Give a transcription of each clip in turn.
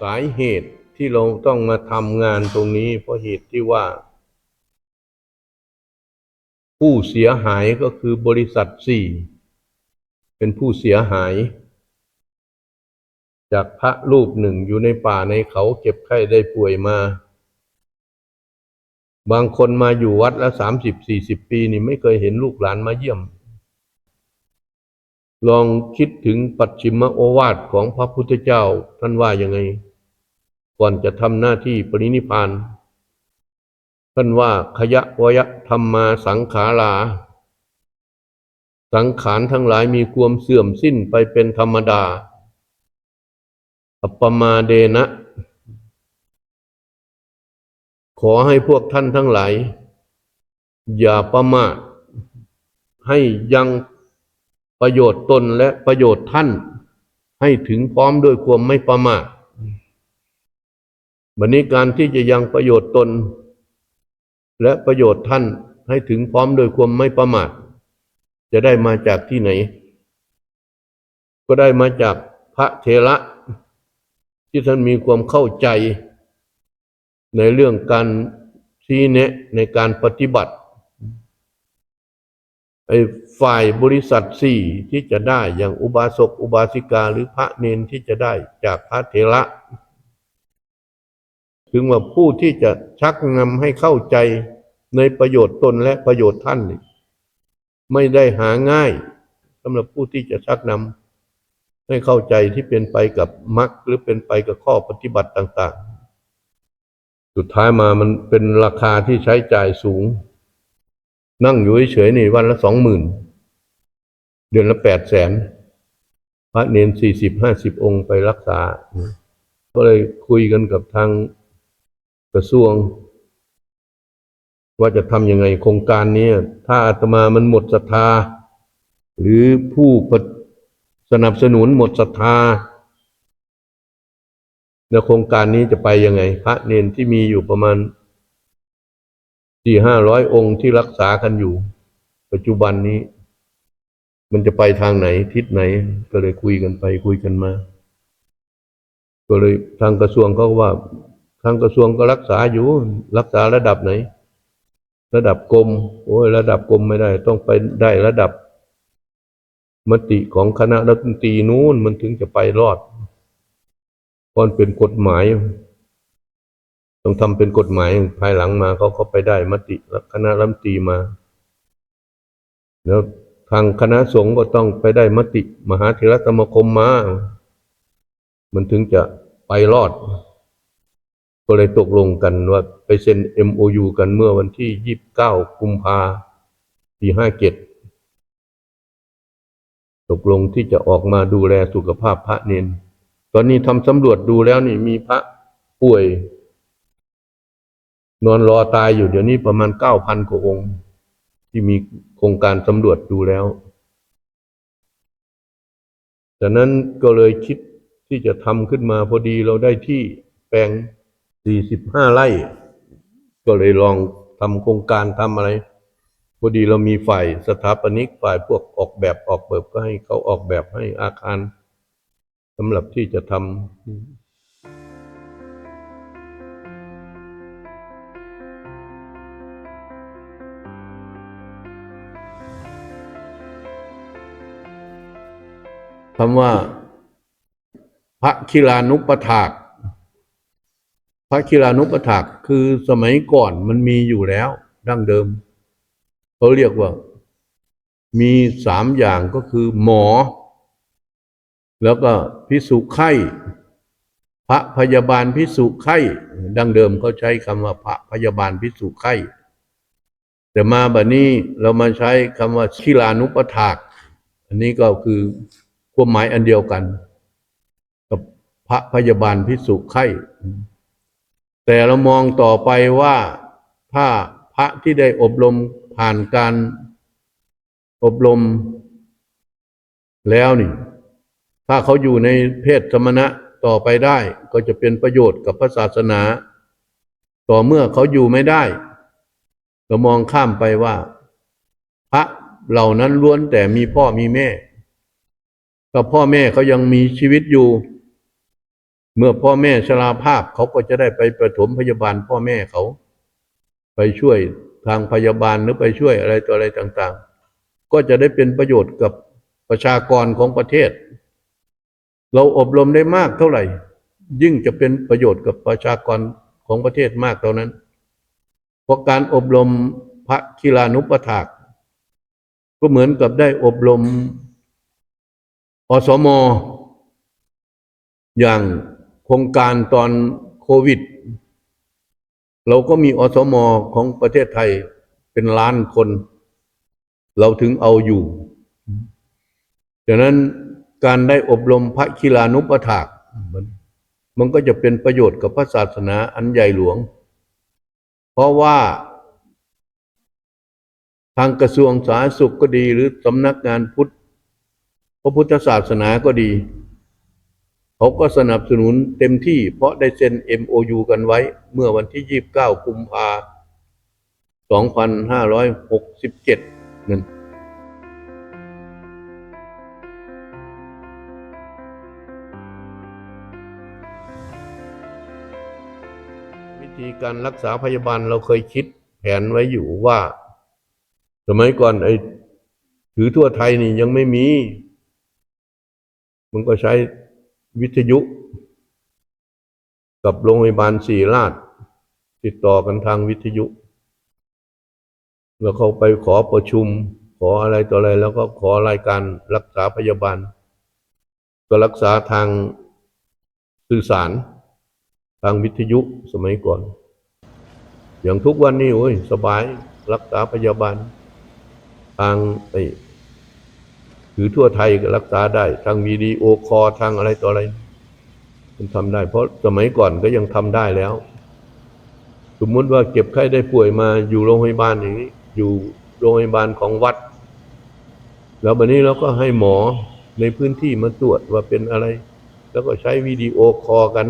สาเหตุที่เราต้องมาทำงานตรงนี้ เพราะเหตุที่ว่า ผู้เสียหายก็คือบริษัทสี่เป็นผู้เสียหาย จากพระรูปหนึ่งอยู่ในป่าในเขาเจ็บไข้ได้ป่วยมา บางคนมาอยู่วัดและสามสิบสี่สิบปีนี่ไม่เคยเห็นลูกหลานมาเยี่ยมลองคิดถึงปัจฉิมโอวาทของพระพุทธเจ้าท่านว่ายังไง ก่อนจะทำหน้าที่ปรินิพานท่านว่าขยะวยะธรรมมาสังขารา สังขารทั้งหลายมีความเสื่อมสิ้นไปเป็นธรรมดา อัปมาเดนะ ขอให้พวกท่านทั้งหลาย อย่าประมาทให้ยังประโยชน์ตนและประโยชน์ท่าน ให้ถึงพร้อมด้วยความไม่ประมาท บันนี้การที่จะยังประโยชน์ตน และประโยชน์ท่านให้ถึงพร้อมโดยความไม่ประมาท จะได้มาจากที่ไหน ก็ได้มาจากพระเทระ ที่ท่านมีความเข้าใจ ในเรื่องการชี้แนะในการปฏิบัติไอ้ฝ่ายบริษัทสี่ที่จะได้อย่างอุบาสกอุบาสิกาหรือพระเนนที่จะได้จากพระเทระ ถึงว่าผู้ที่จะชักนำให้เข้าใจในประโยชน์ตนและประโยชน์ท่านนี่ไม่ได้หาง่ายสำหรับผู้ที่จะชักนำให้เข้าใจที่เป็นไปกับมรรคหรือเป็นไปกับข้อปฏิบัติต่าง ๆ สุดท้ายมามันเป็นราคาที่ใช้จ่ายสูง นั่งอยู่เฉยๆนี่วันละสองหมื่นเดือนละแปดแสนพระเนนสี่สิบห้าสิบองค์ไปรักษา ก็เลยคุยกันกับทาง กระทรวง ว่าจะทำยังไงโครงการนี้ถ้าอาตมามันหมดศรัทธา หรือผู้สนับสนุนหมดศรัทธาแล้วโครงการนี้จะไปยังไง พระเนนที่มีอยู่ประมาณสี่ห้าร้อยองค์ที่รักษากันอยู่ ปัจจุบันนี้ มันจะไปทางไหนทิศไหน ก็เลยคุยกันไปคุยกันมา ก็เลยทางกระทรวงก็ว่า ทางกระทรวงก็รักษาอยู่รักษาระดับไหน ระดับกรมโอ้ยระดับกรมไม่ได้ ต้องไปได้ระดับ มติของคณะรัฐมนตรีนู้นมันถึงจะไปรอดเพราะมันเป็นกฎหมาย ต้องทำเป็นกฎหมายภายหลังมาเขาเขาไปได้มติคณะรัฐมนตรีมา แล้วทางคณะสงฆ์ก็ต้องไปได้มติ มหาเถรสมาคมมา มันถึงจะไปรอด ก็เลยตกลงกันว่าไปเซ็น MOU กันเมื่อวันที่ 29 กุมภาปี 57 ตกลงที่จะออกมาดูแลสุขภาพพระเนน ตอนนี้ทำสำรวจดูแล้วนี่มีพระป่วย นอนรอตายอยู่เดี๋ยวนี้ประมาณ 9,000 กว่าองค์ ที่มีโครงการสำรวจดูแล้วจากนั้นก็เลยคิดที่จะทำขึ้นมาพอดีเราได้ที่แปลง 45ไร่ ก็เลยลองทำโครงการทำอะไรพอดีเรามีฝ่ายสถาปนิกฝ่ายพวกออกแบบออกแบบก็ให้เขาออกแบบให้อาคารสำหรับที่จะทำคำว่า พระคิรานุปถาก พระคิรานุปถากคือสมัยก่อนมันมีอยู่แล้วดั้งเดิมเขาเรียกว่า มีสามอย่างก็คือหมอ แล้วก็พิสุไข้พระพยาบาลพิสุไข้ดั้งเดิมเขาใช้คำว่าพระพยาบาลพิสุไข้แต่มาบัดนี้เรามาใช้คำว่าคิรานุปถาก อันนี้ก็คือความหมายอันเดียวกัน กับพระพยาบาลพิสุไข้ แต่เรามองต่อไปว่าถ้าพระที่ได้อบรมผ่านการอบรมแล้วนี่ ถ้าเขาอยู่ในเพศสมณะต่อไปได้ก็จะเป็นประโยชน์กับพระศาสนา ต่อเมื่อเขาอยู่ไม่ได้เรามองข้ามไปว่า พระเหล่านั้นล้วนแต่มีพ่อมีแม่ก็พ่อแม่เขายังมีชีวิตอยู่ เมื่อพ่อแม่ชราภาพเขาก็จะได้ไปประถมพยาบาลพ่อแม่เขา ไปช่วยทางพยาบาลหรือไปช่วยอะไรต่ออะไรต่าง ๆ ก็จะได้เป็นประโยชน์กับประชากรของประเทศ เราอบรมได้มากเท่าไหร่ ยิ่งจะเป็นประโยชน์กับประชากรของประเทศมากเท่านั้น เพราะการอบรมพระกีฬานุปถาก ก็เหมือนกับได้อบรมอสมอย่าง โครงการตอนโควิด เราก็มีอสมของประเทศไทยเป็นล้านคน เราถึงเอาอยู่ดังนั้นการได้อบรมพระกีฬานุปถากมมันก็จะเป็นประโยชน์กับพระศาสนาอันใหญ่หลวง เพราะว่า ทางกระทรวงสาธารณสุขก็ดีหรือสำนักงานพุทธ พระพุทธศาสนาก็ดี เขาก็สนับสนุนเต็มที่เพราะได้เซ็น MOU กันไว้ เมื่อวันที่ 29 กุมภา2567นั่นวิธีการรักษาพยาบาลเราเคยคิดแผนไว้อยู่ว่า สมัยก่อนไอ้ถือทั่วไทยนี่ยังไม่มี มันก็ใช้ วิทยุ กับโรงพยาบาลศรีราช ติดต่อกันทางวิทยุ แล้วเขาไปขอประชุม ขออะไรต่ออะไรแล้วก็ขอรายการรักษาพยาบาล ก็รักษาทางสื่อสาร ทางวิทยุสมัยก่อน อย่างทุกวันนี้โอ้ยสบายรักษาพยาบาล ทางไอ ถือทั่วไทยก็รักษาได้ทางวิดีโอคอทางอะไรต่ออะไร มันทำได้ เพราะสมัยก่อนก็ยังทำได้แล้ว สมมติว่าเก็บไข้ได้ป่วยมาอยู่โรงพยาบาลอย่างนี้อยู่โรงพยาบาลของวัด แล้วบัดนี้เราก็ให้หมอในพื้นที่มาตรวจว่าเป็นอะไร แล้วก็ใช้วิดีโอคอกัน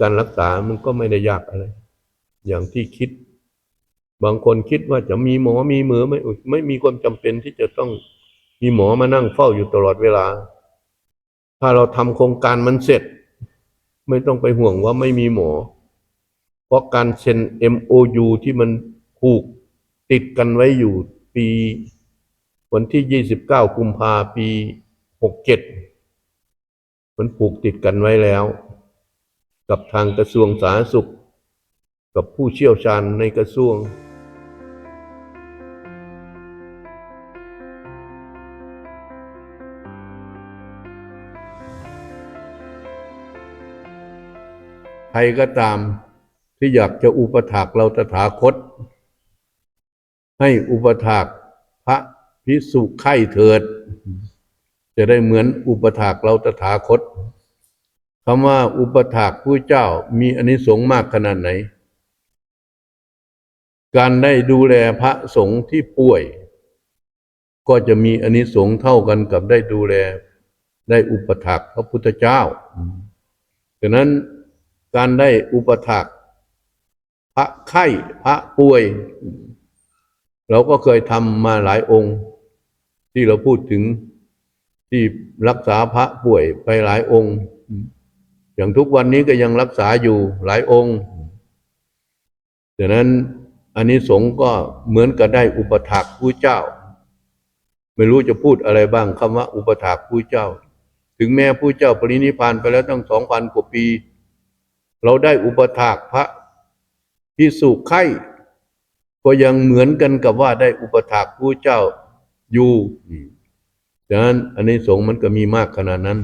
การรักษามันก็ไม่ได้ยากอะไร อย่างที่คิด บางคนคิดว่าจะมีหมอมีมือไม่ไม่มีความจำเป็นที่จะต้อง มีหมอมานั่งเฝ้าอยู่ตลอดเวลา ถ้าเราทำโครงการมันเสร็จ ไม่ต้องไปห่วงว่าไม่มีหมอ เพราะการเซ็น MOU ที่มันผูกติดกันไว้อยู่ปี วันที่ 29 กุมภาปี 67 มันผูกติดกันไว้แล้ว กับทางกระทรวงสาธารณสุข กับผู้เชี่ยวชาญในกระทรวง ใครก็ตามที่อยากจะอุปถากเราตถาคต ให้อุปถากพระพิสุไข่เถิด จะได้เหมือนอุปถากเราตถาคตคำว่าอุปถากผู้เจ้ามีอานิสงส์มากขนาดไหน การได้ดูแลพระสงฆ์ที่ป่วย ก็จะมีอานิสงส์เท่ากันกับได้ดูแลได้อุปถากพระพุทธเจ้าดังนั้น การได้อุปถากพระไข้พระป่วย เราก็เคยทำมาหลายองค์ ที่เราพูดถึงที่รักษาพระป่วยไปหลายองค์ อย่างทุกวันนี้ก็ยังรักษาอยู่หลายองค์ดังนั้นอันนี้สงส์ก็เหมือนกับได้อุปถากผู้เจ้า ไม่รู้จะพูดอะไรบ้างคำว่าอุปถากผู้เจ้า ถึงแม้ผู้เจ้าปรินิพพานไปแล้วตั้งสองพันกว่าปี เราได้อุปถากพระพิสุไข่ก็ยังเหมือนกันกับว่าได้อุปถากผู้เจ้าอยู่ดังนั้นอันนี้สงส์มันก็มีมากขนาดนั้น